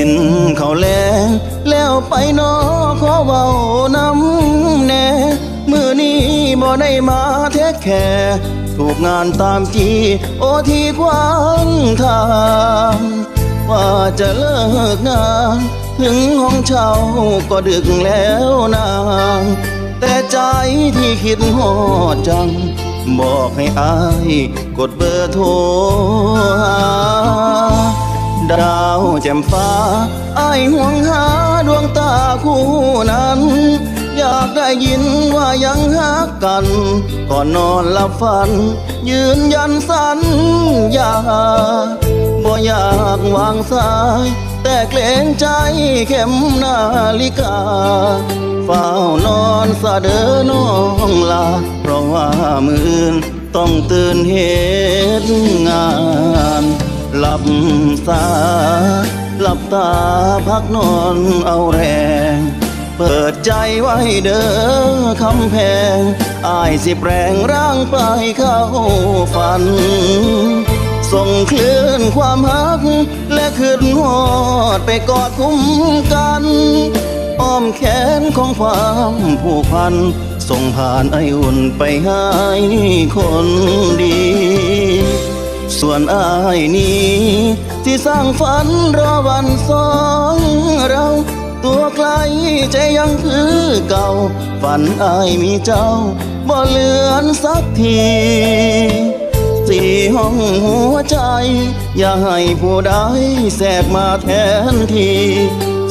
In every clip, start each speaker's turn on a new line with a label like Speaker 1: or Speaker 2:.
Speaker 1: กินข้าวแลงแล้วไปนอขอเว้าน้ำแน่มือนี้บ่ได้มาแท้แค่ถูกงานตามจีโอทีควางทางว่าจะเลิกงานถึงห้องเช่าก็ดึกแล้วนาง แต่ใจที่คิดหอดจัง บอกให้อายกดเบอร์โทร จ่มฟ้าอายห่วงหาดวงตาคู่นั้น อยากได้ยินว่ายังฮักกัน ก่อนนอนหลับฝัน ยืนยันสัญญาบ่อยากวางสาย แต่เกรงใจเข็มนาฬิกาเฝ้านอนสะเดอน้องลา เพราะว่ามืออื่นต้องตื่นเหตุงานหลับตา หลับตาพักนอนเอาแรง เปิดใจไว้เด้อคำแพงอายสิแปลงร่างไปเข้าฝัน ส่งคลื่นความฮัก และขึ้นหอดไปกอดคุ้มกันอ้อมแขนของความผูกพัน ส่งผ่านไออุ่นไปให้คนดี ส่วนอ้ายนี้ที่สร้างฝันรอวันสองเรา ตัวไกลใจยังคือเก่า ฝันอ้ายมีเจ้าบ่เลือนสักทีสี่ห้องหัวใจ อย่าให้ผู้ใดแทรกมาแทนที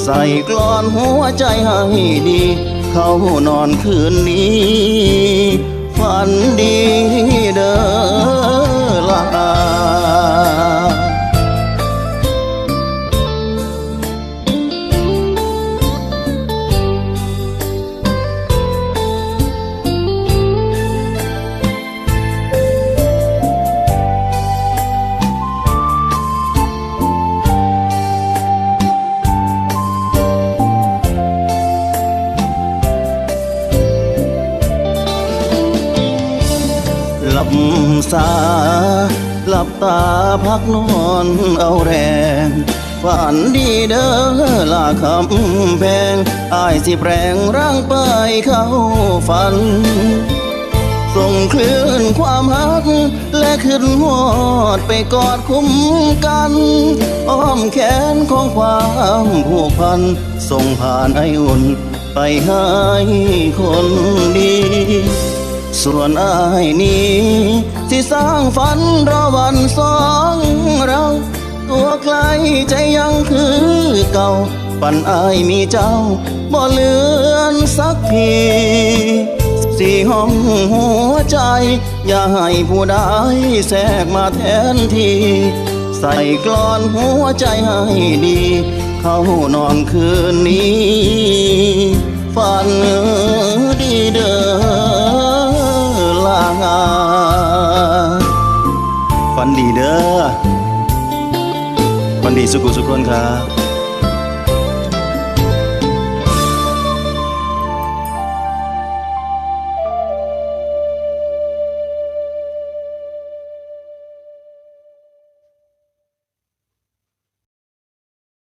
Speaker 1: ใส่กลอนหัวใจให้ดี เข้านอนคืนนี้ ฝันดี สาหลับตาพักนอนเอาแรง ฝันดีเด้อลาคำแพงอายสิแปลงร่างไปเข้าฝัน ส่งคลื่นความฮัก และขึ้นหอดไปกอดคุ้มกัน อ้อมแขนของความผูกพัน ส่งผ่านไออุ่นไปให้คนดี ส่วนอายนี้ที่สร้างฝันรอวันสองเรา ตัวใครใจยังคือเก่า ปันอายมีเจ้าบ่เลือนสักทีสี่ห้องหัวใจ อย่าให้ผู้ใดแทรกมาแทนทีใส่กลอนหัวใจให้ดี เข้านอนคืนนี้ ฝันดีเด้อ ดีเด้อฝันดีสุขุสุขคนครับ